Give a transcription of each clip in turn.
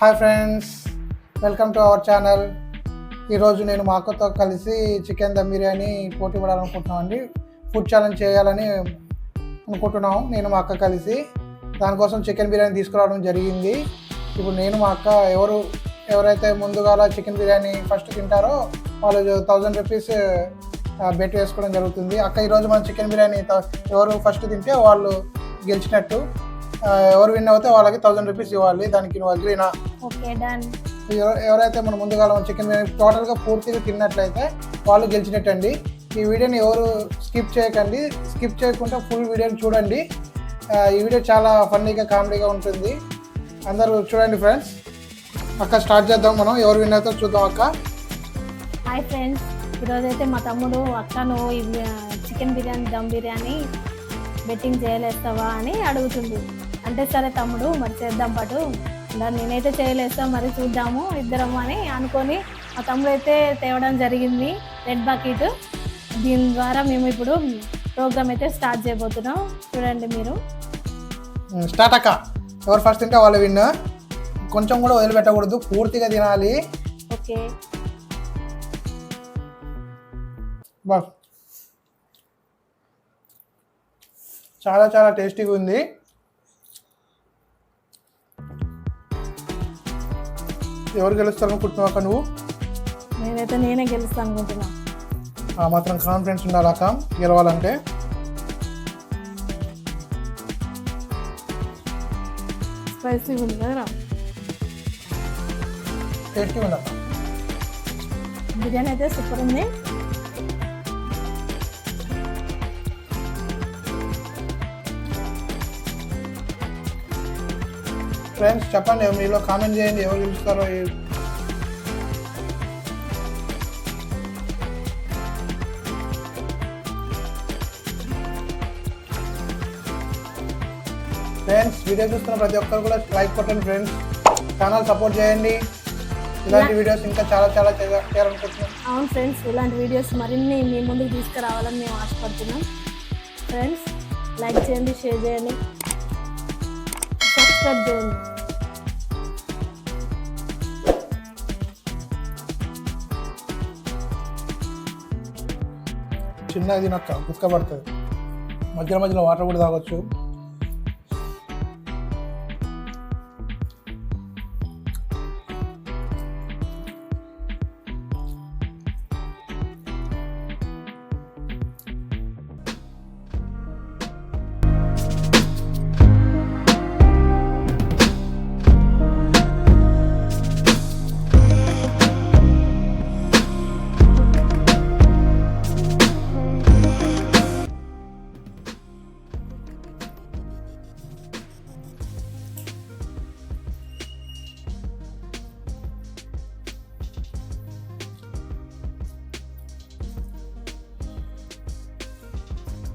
Hi friends welcome to our channel. ఈరోజు నేను మా అక్కతో కలిసి చికెన్ దమ్ బిర్యానీ పోటీ పడాలనుకుంటున్నాం అండి ఫుడ్ ఛాలెంజ్ చేయాలని అనుకుంటున్నాం నేను మా అక్క కలిసి. దానికోసం చికెన్ బిర్యానీ తీసుకురావడం జరిగింది. ఇప్పుడు నేను మా అక్క ఎవరు ఎవరైతే ముందుగా చికెన్ బిర్యానీ ఫస్ట్ తింటారో వాళ్ళు థౌజండ్ రూపీస్ బెట్ వేసుకోవడం జరుగుతుంది. అక్క ఈరోజు మన చికెన్ బిర్యానీ ఎవరు ఫస్ట్ తింటే వాళ్ళు గెలిచినట్టు. ఎవరు విన్ అవుతే వాళ్ళకి థౌజండ్ రూపీస్ ఇవ్వాలి దానికి నువ్వు అగ్రీనా ఓకే డన్ ఎవ- ఎవరైతే మన ముందుగా చికెన్ బిర్యానీ టోటల్గా పూర్తిగా తిన్నట్లయితే వాళ్ళు గెలిచినట్టండి. ఈ వీడియోని ఎవరు స్కిప్ చేయకండి. స్కిప్ చేయకుండా ఫుల్ వీడియోని చూడండి. ఈ వీడియో చాలా ఫన్నీగా కామెడీగా ఉంటుంది. అందరూ చూడండి ఫ్రెండ్స్ అక్క స్టార్ట్ చేద్దాం మనం. ఎవరు విన్ అవుతారో చూద్దాం అక్క. హాయ్ ఫ్రెండ్స్ ఈరోజు అయితే మా తమ్ముడు అక్క నువ్వు ఈ చికెన్ బిర్యానీ దమ్ బిర్యానీ బెట్టింగ్ చేయలేస్తావా అని అడుగుతుంది అంటే సరే తమ్ముడు మరి చేద్దాం పాటు. దాన్ని నేనైతే చేయలేస్తా మరి చూద్దాము ఇద్దరం అని అనుకొని మా తమ్ముడు అయితే తేవడం జరిగింది రెడ్ బకెట్. దీని ద్వారా మేము ఇప్పుడు ప్రోగ్రామ్ అయితే స్టార్ట్ చేయబోతున్నాం. చూడండి మీరు. స్టార్ట్ అక్క. ఎవరు ఫస్ట్ తింటే వాళ్ళు విన్ కొంచెం కూడా వదిలిపెట్టకూడదు పూర్తిగా తినాలి. ఓకే. బా. చాలా చాలా టేస్టీగా ఉంది. ఎవరు గెలుస్తారు అనుకుంటున్నావు అక్క నువ్వు? నేనైతే నేనే గెలుస్తాను అనుకుంటున్నా ఆ మాత్రం కాన్ఫిడెన్స్ ఉండాలి అక్క గెలవాలంటే స్పైసీ ఉంది కదా టేస్టీగా ఉంది బిర్యానీ అయితే సూపర్ ఉంది. ఫ్రెండ్స్ చెప్పండి మీలో కామెంట్ చేయండి ఎవరు గెలుస్తారో ఫ్రెండ్స్ వీడియో చూస్తున్న ప్రతి ఒక్కరు కూడా లైక్ కొట్టండి ఫ్రెండ్స్. ఛానల్ సపోర్ట్ చేయండి. ఇలాంటి వీడియోస్ ఇంకా చాలా చాలా చేయాలనుకుంటున్నాం. అవును ఫ్రెండ్స్ ఇలాంటి వీడియోస్ మరిన్ని మీ ముందుకు తీసుకురావాలని మేము ఆశపడుతున్నాం. ఫ్రెండ్స్ లైక్ చేయండి షేర్ చేయండి. సబ్స్క్రైబ్ చేయండి చిన్నగా తినక్క కుక్క పడుతుంది. మధ్యలో మధ్యలో వాటర్ కూడా తాగొచ్చు.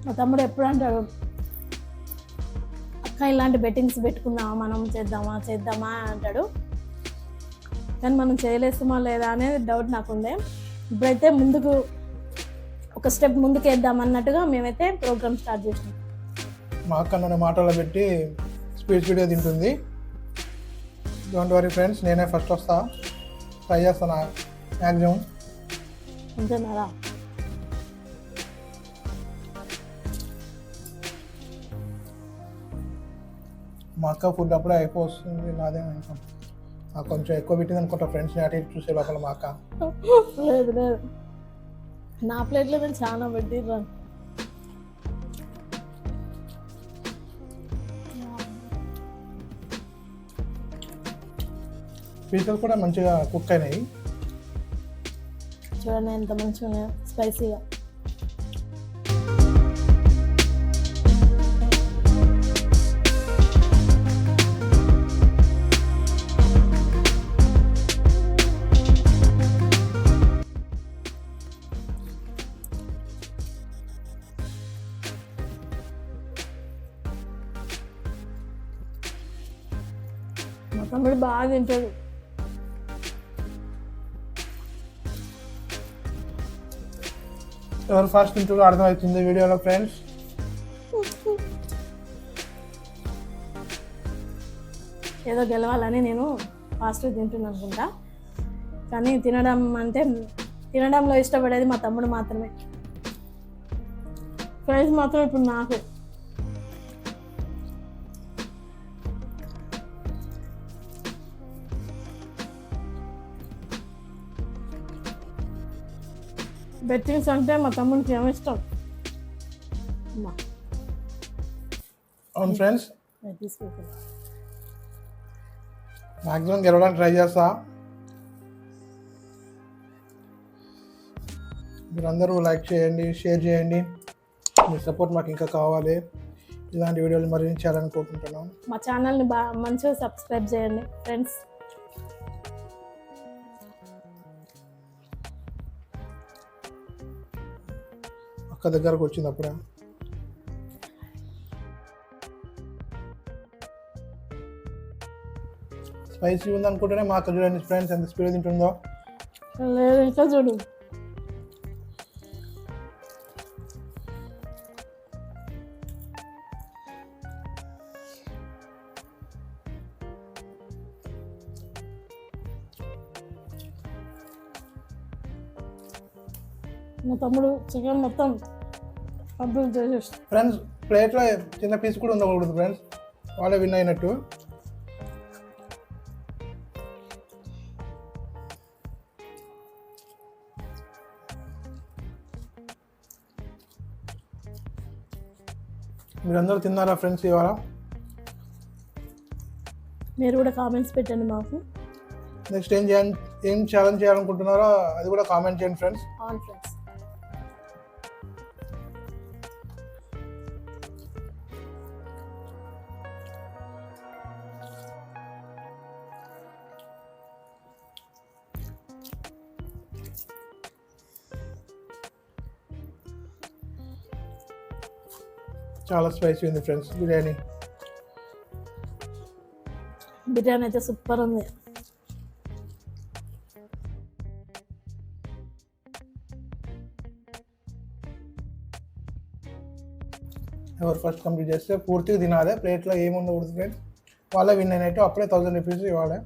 మా తమ్ముడు ఎప్పుడు అంటాడు అక్క ఇలాంటి బెట్టింగ్స్ పెట్టుకుందామా మనం చేద్దామా చేద్దామా అంటాడు. కానీ మనం చేయలేస్తామా లేదా అనేది డౌట్ నాకుండే. ఇప్పుడైతే ముందుకు ఒక స్టెప్ ముందుకు వేద్దాం అన్నట్టుగా మేమైతే ప్రోగ్రామ్ స్టార్ట్ చేసినాం. మా అక్క నన్ను మాటల్లో పెట్టి స్పీడ్ స్పీడ్గా తింటుంది. డోంట్ వరీ ఫ్రెండ్స్ నేనే ఫస్ట్ వస్తా. ట్రై చేస్తాను మ్యాక్సిమం అంతేనారా మా అక్క ఫుడ్ అప్పుడే అయిపోతుంది నాదే ఇంకా. నాకు కొంచెం ఎక్కువ పెట్టింది అనుకుంటా ఫ్రెండ్స్ని అటు ఇటు చూసే లోపల మా అక్క. లేదు లేదు. నా ప్లేట్లో నేను చాలా పెట్టిర్రా. పీసెస్ కూడా మంచిగా కుక్ అయినాయి. చూడండి ఎంత మంచిగా ఉన్నాయో స్పైసీగా మా తమ్ముడు బాగా తింటాడు. ఎవరు ఫస్ట్ తింటారో అర్థమవుతుంది వీడియోలో ఫ్రెండ్స్ ఏదో గెలవాలని నేను ఫాస్ట్ తింటున్నా అనుకుంటా. కానీ తినడం అంటే తినడంలో ఇష్టపడేది మా తమ్ముడు మాత్రమే. ప్రైస్ మాత్రం ఇప్పుడు నాకు. బెట్టింగ్స్ అంటే మా తమ్ముడికి ఏమి ఇష్టం అవును ఫ్రెండ్స్ మ్యాక్సిమం గెలవడానికి ట్రై చేస్తా. మీరందరూ లైక్ చేయండి షేర్ చేయండి. మీ సపోర్ట్ మాకు ఇంకా కావాలి. ఇలాంటి వీడియోలు మరిన్ని చేయాలని కోరుకుంటున్నాం. మా ఛానల్ని బాగా మంచిగా సబ్స్క్రైబ్ చేయండి ఫ్రెండ్స్ దగ్గరకు వచ్చింది అప్పుడే స్పైసీ ఉందనుకుంటేనే మా అక్క చూడండి ఫ్రెండ్స్ ఎంత స్పీడ్ తింటుందో. లేదు ఇంకా చూడు. మా తమ్ముడు చికెన్ మొత్తం కంప్లీట్ చేసేసి ఫ్రెండ్స్ ప్లేట్లో చిన్న పీస్ కూడా ఉండకూడదు ఫ్రెండ్స్. వాళ్ళే విన్ అయినట్టు. మీరందరూ తిన్నారా ఫ్రెండ్స్ ఇవాళ? మీరు కూడా కామెంట్స్ పెట్టండి మాకు. నెక్స్ట్ ఏం చేయాలి ఏం ఛాలెంజ్ చేయాలనుకుంటున్నారో అది కూడా కామెంట్ చేయండి ఫ్రెండ్స్. ఆల్ ఫ్రెండ్స్ చాలా స్పైసీ ఉంది ఫ్రెండ్స్ బిర్యానీ. బిర్యానీ అయితే సూపర్ ఉంది. ఎవరు ఫస్ట్ కంప్లీట్ చేస్తే పూర్తిగా తినాలి ప్లేట్లో ఏమి ఉండకూడదు ఫ్రెండ్స్ వాళ్ళే విన్ అయినట్టు అప్పుడే థౌసండ్ రూపీస్ ఇవ్వాలి.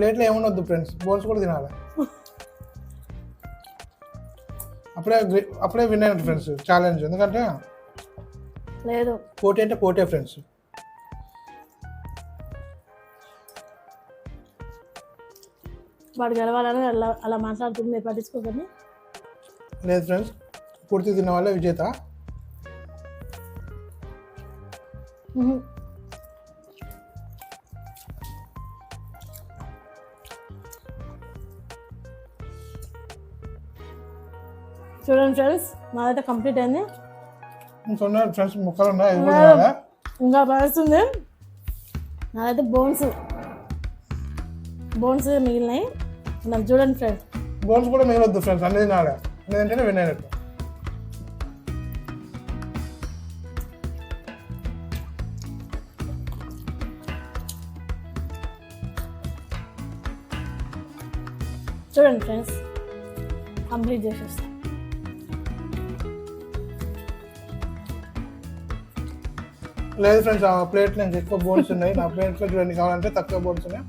ప్లేట్లో ఏముండొద్దు ఫ్రెండ్స్ బోన్స్ కూడా తినాలి. అప్పుడే అప్పుడే విన్ అయినట్టు ఫ్రెండ్స్ ఛాలెంజ్ ఎందుకంటే లేదు. పోటీ అంటే పోటే ఫ్రెండ్స్. వాడు గెలవాలని అలా అలా మాట్లాడుతుంది మీరు పట్టించుకోకండి. లేదు ఫ్రెండ్స్ పూర్తి తిన్న వాళ్ళే విజేత. చూడండి ఫ్రెండ్స్ మాదైతే కంప్లీట్ అయింది. ఇంకొన్న ఫ్రెండ్స్ ముక్కలు ఉన్నాయి? ఇంకా పడుతుంది నాదైతే బోన్స్ బోన్స్ మిగిలినాయి. నాకు చూడండి ఫ్రెండ్స్. బోన్స్ కూడా మిగలొద్దు ఫ్రెండ్స్ అన్ని తినాలి. అన్ని తింటేనే చూడండి ఫ్రెండ్స్ కంప్లీట్ చేసేస్తాం. లేదు ఫ్రెండ్స్ ఆ ప్లేట్లో ఇంకా ఎక్కువ బోన్స్ ఉన్నాయి. నా ప్లేట్లో చూడండి కావాలంటే తక్కువ బోన్స్ ఉన్నాయి.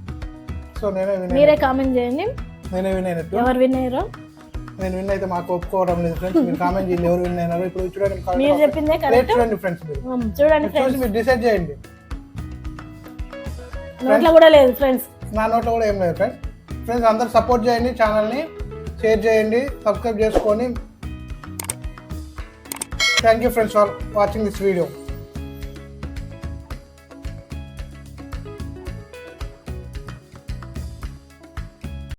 సో నేనే విన్ మీరే కామెంట్ చేయండి. నేనే విన్ అయినట్టు ఎవరు విన్ అయ్యారో నేను విన్ అయితే మాకు ఒప్పుకోవడం లేదు ఫ్రెండ్స్ మీరు కామెంట్ చేయండి ఎవరు విన్ అయినారో. ఇప్పుడు చూడండి మీరు చెప్పిందే ప్లేట్ కరెక్ట్ చూడండి ఫ్రెండ్స్ మీరు. చూడండి ఫ్రెండ్స్ మీరు డిసైడ్ చేయండి. నోట్లో కూడా లేదు ఫ్రెండ్స్ నా నోట్లో కూడా ఏం లేదు ఫ్రెండ్స్ ఫ్రెండ్స్ అందరు సపోర్ట్ చేయండి ఛానల్ని షేర్ చేయండి సబ్స్క్రైబ్ చేసుకొని. Thank you friends for watching this video